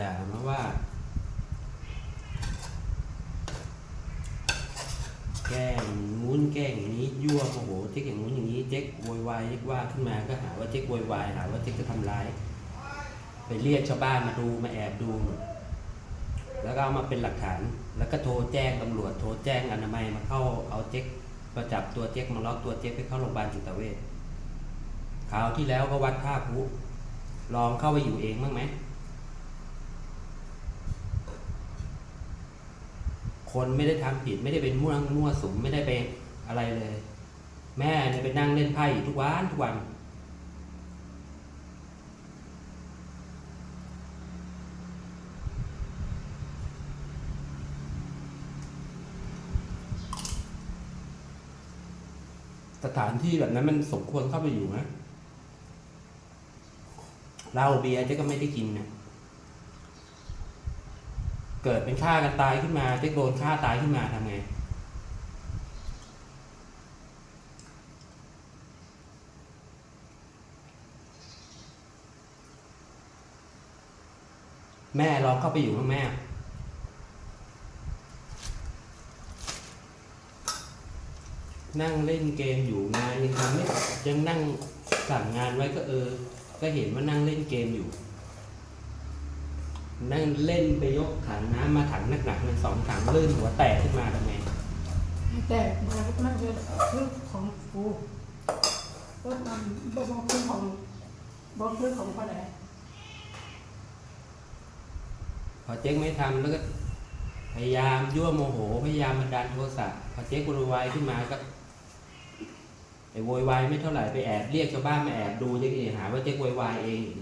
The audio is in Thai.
ด่ามาว่า แกล้งงู้นแกล้งอย่างนี้ยั่วโมโหเจ๊กอย่างงู้นอย่างนี้เจ๊กโวยวายเจ๊กว่าขึ้นมาก็หาว่าเจ๊กโวยวายหาว่าเจ๊กจะทำร้าย ไปเรียกชาวบ้านมาดูมาแอบดู แล้วก็เอามาเป็นหลักฐาน แล้วก็โทรแจ้งตำรวจโทรแจ้งอนามัยมาเข้าเอาเจ๊กมาจับตัวเจ๊กมาล็อกตัวเจ๊กไปเข้าโรงพยาบาลจิตเวชคราวที่แล้วก็วัดท่าพุลองเข้าไปอยู่เองบ้างไหม คนไม่ได้ทำผิด ไม่ได้เป็นมั่วมั่วสุมไม่ได้ไปอะไรเลย แม่เนี่ยไปนั่งเล่นไพ่ทุกวันทุกวันสถานที่แบบนั้นมันสมควรเข้าไปอยู่ไหมเหล้าเบียร์เจ๊ก็ไม่ได้กินนะ เกิดเป็นฆ่ากันตายขึ้นมาเจ๊โดนฆ่าตายขึ้นมาทำไงแม่ลองเข้าไปอยู่ข้างแม่ นั่งเล่นเกมอยู่งานยังทำไม่ยังนั่งสั่งงานไว้ก็เออ ก็เห็นว่านั่งเล่นเกมอยู่ นั่งเล่นไปยกถังน้ำมาถังหนักๆมันสองถังลื่นหัวแตกขึ้นมาทำไงแต่มันมันเป็นเรื่องของกูก็มันบอกบอกเรื่องของบอกเรื่องของคนไหนพอเจ๊กไม่ทำแล้วก็พยายามยั่วโมโหพยายามบันดาลโทสะพอเจ๊กโวยวายขึ้นมาก็ไอ้โวยวายไม่เท่าไหร่ไปแอบเรียกชาวบ้านมาแอบดูเจ๊กเองหาว่าเจ๊กโวยวายเองอีก